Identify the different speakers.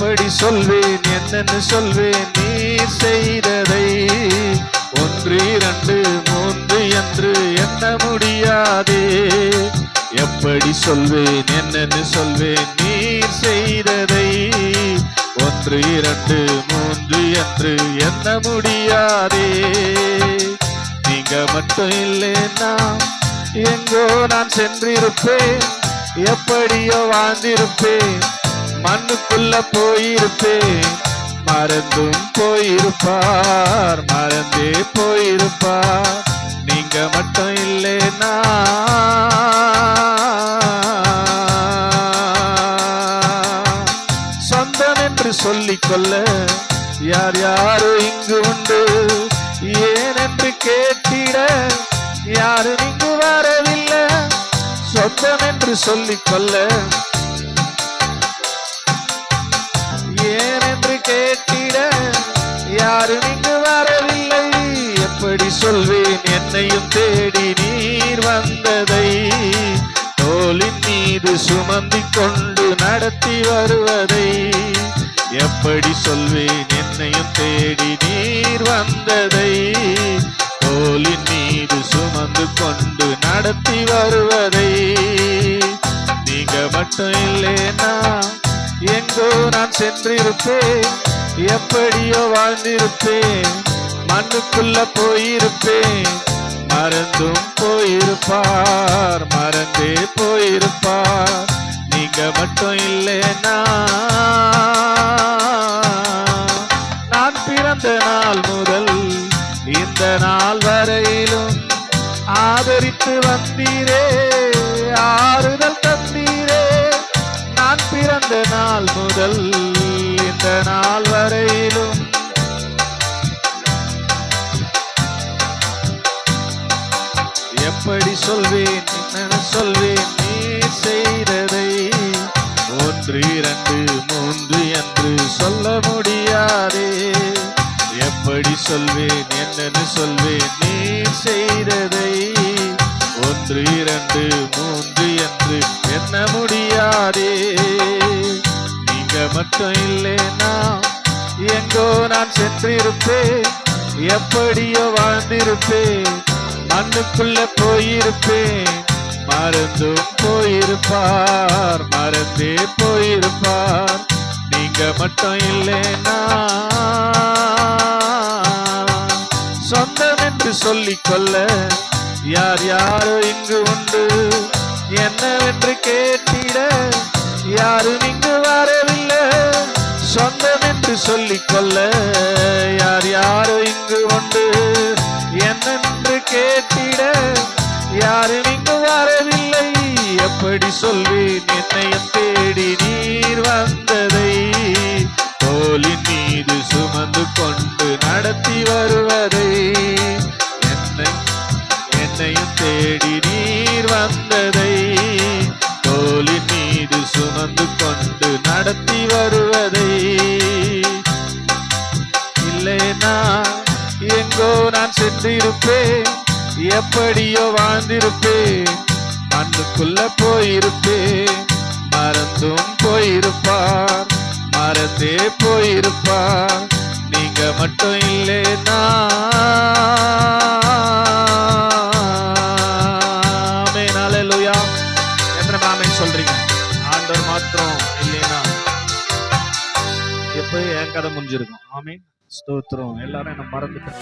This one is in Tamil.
Speaker 1: எப்படி சொல்வேன் என்னன்னு சொல்வேன் நீ செய்ததை. ஒன்று இரண்டு மூன்று என்று எண்ண முடியாதே. எப்படி சொல்வேன் என்னன்னு சொல்வேன் நீ செய்ததை. ஒன்று இரண்டு மூன்று என்று எண்ண முடியாதே. நீங்க மட்டும் இல்லைன்னா எங்கோ நான் சென்றிருப்பேன் எப்படியோ வாழ்ந்திருப்பேன். மண்ணுக்குள்ள போயிருப்பேன் மறந்தும் போயிருப்பார் மறந்தே போயிருப்பார். நீங்க மட்டும் இல்லைன்னா. சொந்தம் என்று சொல்லிக்கொள்ள யார் யாரோ இங்கு உண்டு. ஏன் என்று கேட்டிட யாரும் இங்கு வரவில்லை. சொந்தம் என்று சொல்லிக்கொள்ள என்னையும் தேடி நீர் வந்ததை தோலின் மீது சுமந்து கொண்டு நடத்தி வருவதை எப்படி சொல்வேன்? என்னையும் தேடி நீர் வந்ததை தோலின் மீது சுமந்து கொண்டு நடத்தி வருவதை நீங்க மட்டும் இல்லைன்னா எங்கோ நான் சென்றிருப்பேன். எப்படியோ வாழ்ந்திருப்பேன். மண்ணுக்குள்ள போயிருப்பேன். மறந்தும் போயிருப்பார் மறந்தே போயிருப்பார். நீங்க மட்டும் இல்லைன்னா நான் பிறந்த நாள் முதல் இந்த நாள் வரையிலும் ஆதரித்து வந்தீரே. சொல்வேன் என்ன சொல்வேன் நீ செய்ததை. ஒன்று இரண்டு மூன்று என்று சொல்ல முடியாதே. எப்படி சொல்வேன் என்னன்னு சொல்வேன் நீ செய்ததை. ஒன்று இரண்டு மூன்று என்று என்ன முடியாதே. நீங்க மட்டும் இல்லைன்னா எங்கோ நான் சென்றிருப்பேன். எப்படியோ வாழ்ந்திருப்பேன். மண்ணுக்குள்ள போயிருப்பேன். மறந்தும் போயிருப்பார் மறந்தே போயிருப்பார். நீங்க மட்டும் இல்லைன்னா சொந்தம் என்று சொல்லிக்கொள்ள யார் யாரோ இங்கு உண்டு. என்னவென்று கேட்டிட யாரும் இங்கு வரவில்லை. சொந்தம் என்று சொல்லிக்கொள்ள யார் யாரோ இங்கு உண்டு. கேட்டிட. யாரும் இங்கு வரவில்லை. எப்படி சொல்வேன்? என்னையும் தேடி நீர் வந்ததை. தோலின் மீது சுமந்து கொண்டு நடத்தி வருவதை. என்னை என்னையும் தேடி நீர் வந்ததை. தோலின் மீது சுமந்து கொண்டு நடத்தி வருவதை. இல்லைனா நான் சென்றிருப்பேன். எப்படியோ வாழ்ந்திருப்பேன். மண்ணுக்குள்ள போயிருப்பேன். மறந்தும் போயிருப்பார். மறந்தே போயிருப்பார். நீங்க மட்டும் இல்லைனா எத்தனை சொல்றீங்க? ஆண்டவர் மாத்திரம் இல்லைன்னா. எப்போ என் கதை முடிஞ்சிருக்கும். ஆமீன். ஸ்தோத்திரம். எல்லாரும் என்ன மறந்துட்டேன்.